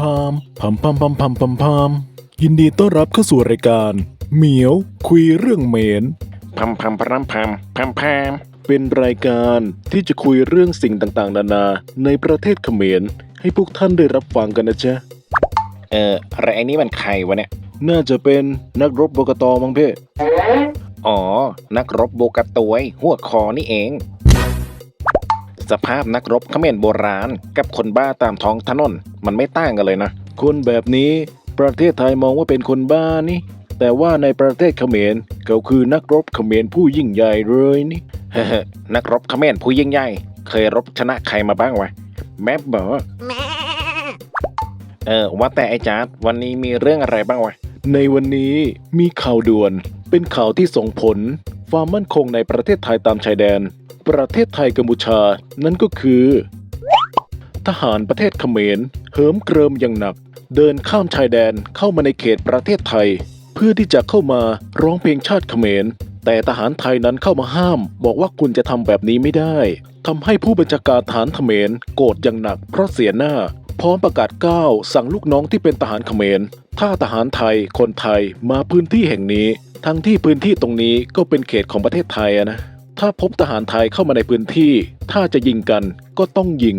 พามพัมพัมพัมพัมพัมพัมยินดีต้อนรับเข้าสู่รายการเหมียวคุยเรื่องเหมนพัมพัมพรัมพัมพัมพัมเป็นรายการที่จะคุยเรื่องสิ่งต่างๆ นานา ในประเทศเขมร ให้พวกท่านได้รับฟังกันนะจ๊ะ เอออะไรไอ้นี่มันใครวะเนี่ย น่าจะเป็นนักรบบกตมั้งเพ่อ๋อ นักรบโบกาตวยหัวคอนี่เอง สภาพนักรบเขมรโบราณ กับคนบ้าตามท้องถนน มันไม่ต่างกันเลยนะ คนแบบนี้ประเทศไทยมองว่าเป็นคนบ้านี่ แต่ว่าในประเทศเขมรเขาคือนักรบเขมรผู้ยิ่งใหญ่เลยนี่เฮ้อนักรบเขมรผู้ยิ่งใหญ่ เคยรบชนะใครมาบ้างวะแมบบอกเออว่าแต่ไอ้จาร์ดวันนี้มีเรื่องอะไรบ้างวะในวันนี้มีข่าวด่วน เป็นข่าวที่ส่งผล ความมั่นคงในประเทศไทยตามชายแดน ประเทศไทยกัมพูชา นั่นก็คือ ทหารประเทศเขมรเหิมเกริมอย่างหนัก เดินข้ามชายแดนเข้ามาในเขตประเทศไทย เพื่อที่จะเข้ามาร้องเพลงชาติเขมร แต่ทหารไทยนั้นเข้ามาห้าม บอกว่าคุณจะทำแบบนี้ไม่ได้ทำให้ผู้บัญชาการทหารเขมรโกรธอย่างหนัก เพราะเสียหน้า พร้อมประกาศก้าวสั่งลูกน้องที่เป็นทหารเขมรถ้าทหารไทยคนไทยมาพื้นที่แห่งนี้ ทั้งที่พื้นที่ตรงนี้ก็เป็นเขตของประเทศไทยนะ ถ้าพบทหารไทยเข้ามาในพื้นที่ ถ้าจะยิงกันก็ต้องยิง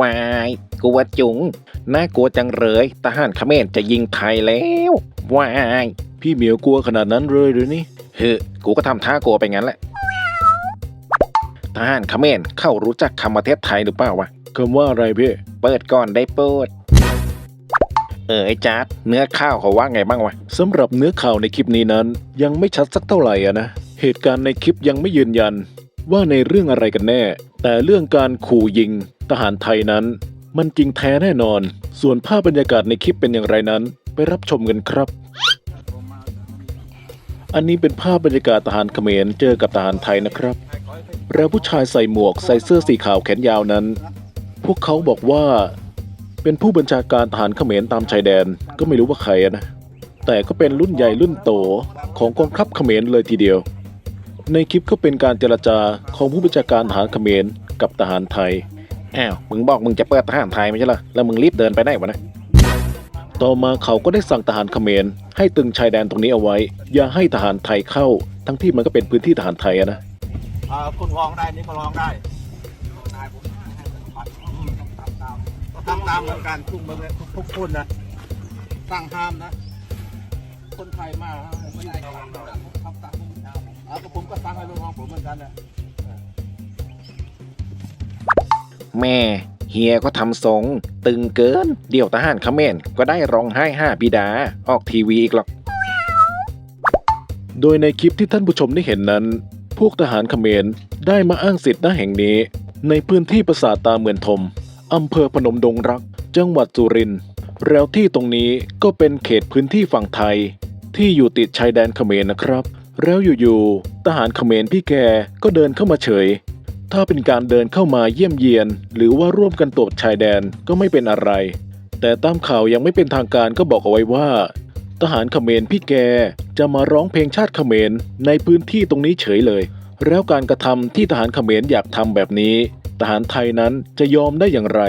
วายกลัวจุงน่ากลัวจังเลยทหารเขมรจะยิงไทยแล้ววายพี่เหมียวกลัวขนาดนั้นเลยหรือนี่เฮ้อกูก็ทำท่ากลัวไปงั้นแหละทหารเขมรเข้ารู้จักคำประเทศไทยหรือเปล่าวะคำว่าอะไรพี่เปิดก่อนได้เปิดเออไอ้จาร์ดเนื้อข้าวเขาว่าไงบ้างวะสำหรับเนื้อข่าวในคลิปนี้นั้น ยังไม่ชัดสักเท่าไหร่อะนะ เหตุการณ์ในคลิปยังไม่ยืนยันว่าในเรื่องอะไรกันแน่ แต่เรื่องการขู่ยิงทหารไทยนั้น มันจริงแท้แน่นอน ส่วนภาพบรรยากาศในคลิปเป็นอย่างไรนั้น ไปรับชมกันครับ อันนี้เป็นภาพบรรยากาศทหารเขมรเจอกับทหารไทยนะครับ แล้วผู้ชายใส่หมวกใส่เสื้อสีขาวแขนยาวนั้น พวกเขาบอกว่า เป็นผู้บัญชาการทหารเขมรตามชายแดนก็ไม่รู้ว่าใครนะ แต่ก็เป็นรุ่นใหญ่รุ่นโตของกองทัพเขมรเลยทีเดียว ในคลิปก็เป็นการเจรจาของผู้บัญชาการทหารเขมรกับทหารไทย อ้าว มึงบอกมึงจะเปิดทหารไทยไม่ใช่เหรอแล้วมึงรีบเดินไปไหนวะนะ ต่อมาเขาก็ได้สั่งทหารเขมรให้ตึงชายแดนตรงนี้เอาไว้ อย่าให้ทหารไทยเข้า ทั้งที่มันก็เป็นพื้นที่ทหารไทยอะนะอ่าคุณร้องได้นี่ก็ร้องได้ได้ผมอืมทำตามก็ทำตามเหมือนกันทุกเมืองเลยทุกทุกคนนะตั้งห้ามนะ คนไทยมาไม่ได้ตามนะผมทำ ตามผมอ่าก็ผมก็ตั้งให้ลูกน้องผมเหมือนกันนะแม่เฮียก็ทำทรง ตึงเกิน เดี๋ยวทหารเขมรก็ได้ร้องไห้ห้าบิดา ออกทีวีอีกหรอก โดยในคลิปที่ท่านผู้ชมได้เห็นนั้น พวกทหารเขมรได้มาอ้างสิทธิ์หน้าแห่งนี้ ในพื้นที่ปราสาทตาเมือนทมอำเภอพนมดงรัก จังหวัดสุรินทร์แล้วที่ตรงนี้ก็เป็นเขตพื้นที่ฝั่งไทย ที่อยู่ติดชายแดนเขมรนะครับ แล้วอยู่ๆทหารเขมรพี่แกก็เดินเข้ามาเฉย ถ้าเป็นการเดินเข้ามาเยี่ยมเยียน หรือว่าร่วมกันตรวจชายแดนก็ไม่เป็นอะไร แต่ตามข่าวยังไม่เป็นทางการก็บอกเอาไว้ว่า ทหารเขมรพี่แกจะมาร้องเพลงชาติเขมรในพื้นที่ตรงนี้เฉยเลย แล้วการกระทำที่ทหารเขมรอยากทำแบบนี้ ทหารไทยนั้นจะยอมได้อย่างไร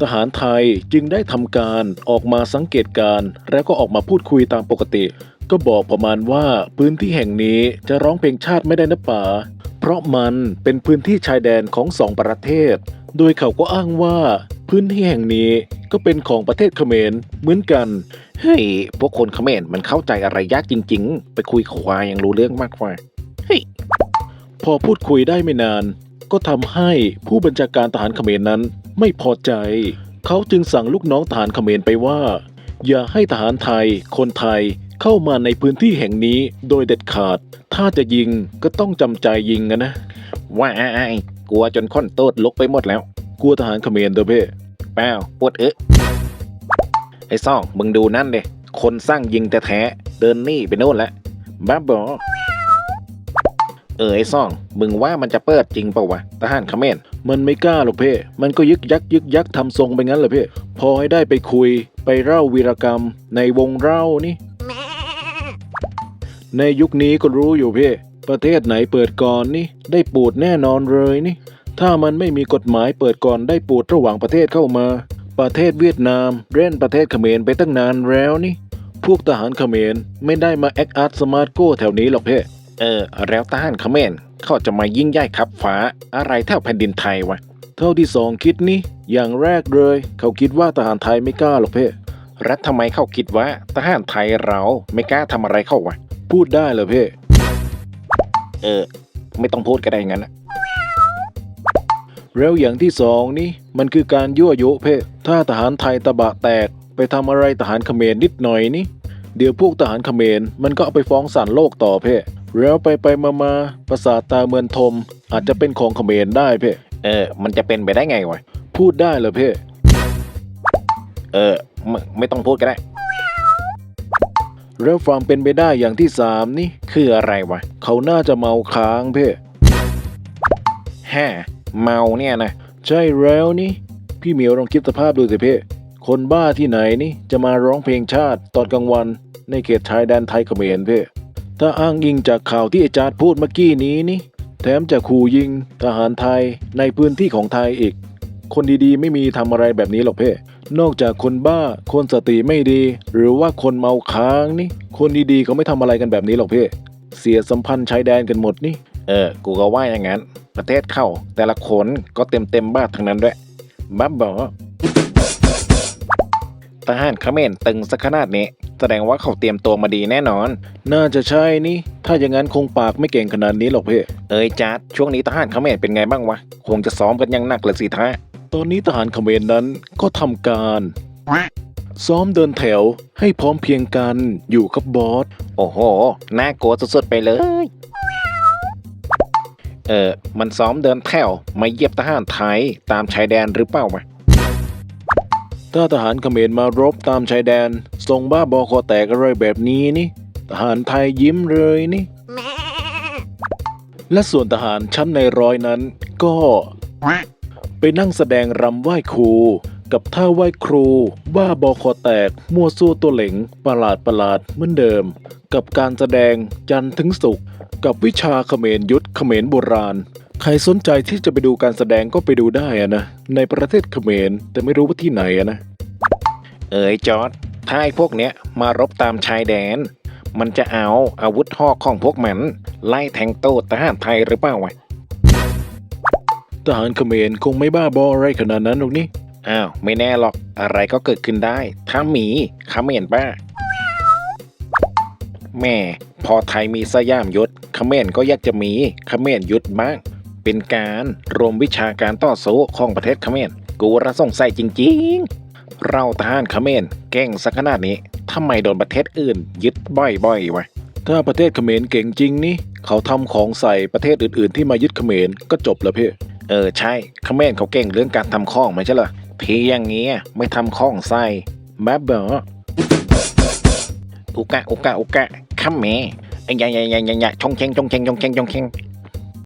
ทหารไทยจึงได้ทำการออกมาสังเกตการ แล้วก็ออกมาพูดคุยตามปกติ ก็บอกประมาณว่าพื้นที่แห่งนี้จะร้องเพลงชาติไม่ได้นะป่าเพราะมันเป็นพื้นที่ชายแดนของสองประเทศ โดยเขาก็อ้างว่า พื้นที่แห่งนี้ก็เป็นของประเทศเขมรเหมือนกัน เฮ้ย พวกคนเขมรมันเข้าใจอะไรยากจริง ๆ ไปคุยควายยังรู้เรื่องมากกว่า เฮ้ย พอพูดคุยได้ไม่นาน ก็ทำให้ผู้บัญชาการทหารเขมรนั้นไม่พอใจ เขาจึงสั่งลูกน้องทหารเขมรไปว่า อย่าให้ทหารไทย คนไทย เข้ามาในพื้นที่แห่งนี้โดยเด็ดขาด ถ้าจะยิงก็ต้องจำใจยิงอะนะว่าไอ้กลัวจนค้นโตดลุกไปหมดแล้ว กลัวทหารเขมรเด้อเพ่เปล่าปวดเอ๊ะไอ้ซ่องมึงดูนั่นเดคนสร้างยิงแต่แท้ๆเดินหนี่ไปโน่นแล้วบ้าบอเออไอ้ซ่องมึงว่ามันจะเปิดจริงเปล่าวะทหารเขมรมันไม่กล้าหรอกเพ่มันก็ยึกยักยึกยักทำทรงไปงั้นแหละเพ่พอให้ได้ไปคุยไปเล่าวีรกรรมในวงเล่านี่ ในยุคนี้ก็รู้อยู่เพ่ประเทศไหนเปิดก่อนนี่ ได้ปูดแน่นอนเลยนี่ ถ้ามันไม่มีกฎหมายเปิดก่อนได้ปูดระหว่างประเทศเข้ามา ประเทศเวียดนามเล่นประเทศเขมรไปตั้งนานแล้วนี่ พวกทหารเขมรไม่ได้มาแอคอาร์ตสมาร์ทโก้แถวนี้หรอกเพ่เออ แล้วทหารเขมรเขาจะมายิ่งใหญ่ขับฟ้า อะไรเท่าแผ่นดินไทยวะ เท่าที่สองคิดนี่ อย่างแรกเลย เขาคิดว่าทหารไทยไม่กล้าหรอกเพ่รัฐทำไมเขาคิดว่าทหารไทยเราไม่กล้าทำอะไรเข้าวะ พูดได้เหรอเพ่เออ ไม่ต้องพูดก็ได้งั้นนะแล้วอย่างที่สองนี่มันคือการยั่วยุเพ่ถ้าทหารไทยตะบะแตก ไปทำอะไรทหารเขมรนิดหน่อยนี่เดี๋ยวพวกทหารเขมรมันก็เอาไปฟ้องศาลโลกต่อเพ่แล้วไปไปมามาประสาทตาเมือนทม อาจจะเป็นของเขมรได้เพ่เออ มันจะเป็นไปได้ไงวะพูดได้เหรอเพ่เออไม่ไม่ต้องพูดก็ได้ แล้วความเป็นไปได้อย่างที่สามนี่คืออะไรวะ เขาน่าจะเมาค้างเพ่ฮ่เมาเนี่ยนะ ใช่แล้วนี่ พี่เหมียวลองคิดสภาพดูสิเพ่คนบ้าที่ไหนนี่จะมาร้องเพลงชาติตอนกลางวัน ในเขตชายแดนไทยเขมรเพ่ถ้าอ้างอิงจากข่าวที่อาจารย์พูดเมื่อกี้นี้นี่ แถมจะขู่ยิงทหารไทยในพื้นที่ของไทยอีก คนดีๆ ไม่มีทำอะไรแบบนี้หรอกเพ่ นอกจากคนบ้า คนสติไม่ดี หรือว่าคนเมาค้างนี่ คนดีๆเขาไม่ทำอะไรกันแบบนี้หรอกเพ่เสียสัมพันธ์ชายแดนกันหมดนี่ เออ กูก็ว่าอย่างนั้น ประเทศเข้า แต่ละคนก็เต็มเต็มบ้าทั้งนั้นด้วยบ้าบอทหารเขมรตึงสักขนาดนี้ แสดงว่าเขาเตรียมตัวมาดีแน่นอน น่าจะใช่นี่ ถ้าอย่างนั้นคงปากไม่เก่งขนาดนี้หรอกเพ่เอ้ยจัดช่วงนี้ทหารเขมรเป็นไงบ้างวะ คงจะซ้อมกันยังหนักเลยสิท่า ตอนนี้ทหารเขมรนั้นก็ทำการ ซ้อมเดินแถวให้พร้อมเพรียงกันอยู่กับบอส โอ้โห น่ากลัวสุดๆไปเลย เออมันซ้อมเดินแถวมาเยียบทหารไทยตามชายแดนหรือเปล่าวะถ้าทหารเขมรมารบตามชายแดนทรงบ้าบอคอแตกอะไรแบบนี้นี่ทหารไทยยิ้มเลยนี่ และส่วนทหารชั้นในร้อยนั้นก็ ไปนั่งแสดงรำไหว้ครู กับท่าไหว้ครู บ้าบอคอแตก มั่วซั่วตัวเหลงประหลาดประหลาดเหมือนเดิม กับการแสดงจันทร์ถึงศุกร์กับวิชาเขมรยุทธเขมรโบราณ ใครสนใจที่จะไปดูการแสดงก็ไปดูได้อะนะ ในประเทศเขมรแต่ไม่รู้ว่าที่ไหนอะนะ เอ้ยจอร์ดถ้าไอ้พวกเนี้ยมารบตามชายแดน มันจะเอาอาวุธหอกของพวกมัน ไล่แทงโต้ทหารไทยหรือเปล่าวะ ทหารเขมรคงไม่บ้าบออะไรขนาดนั้นหรอกนี่ อ้าว ไม่แน่หรอก อะไรก็เกิดขึ้นได้ ถ้าหมีเขมรป้า แม่ พอไทยมีสยามยุทธเขมรก็อยากจะมีเขมรยุทธบ้าง เป็นการรวมวิชาการต่อสู้ของประเทศเขมร กูระสงสัยจริง ๆ เราทหารเขมรเก่งสักขนาดนี้ทำไมโดนประเทศอื่น ยึดบ่อยๆวะถ้าประเทศเขมรเก่งจริงนี่เขาทำของใส่ประเทศอื่น ๆ ที่มายึดเขมรก็จบแล้วเพ่ เออใช่เขมรเขาเก่งเรื่องการทำข้องไม่ใช่เหรอทีอย่างเงี้ยไม่ทำข้องใส่มาเบออุกะอุกะอุกะขมแมไอ้ยายายายายาชงเชงชงเชงชงเชงชงเชง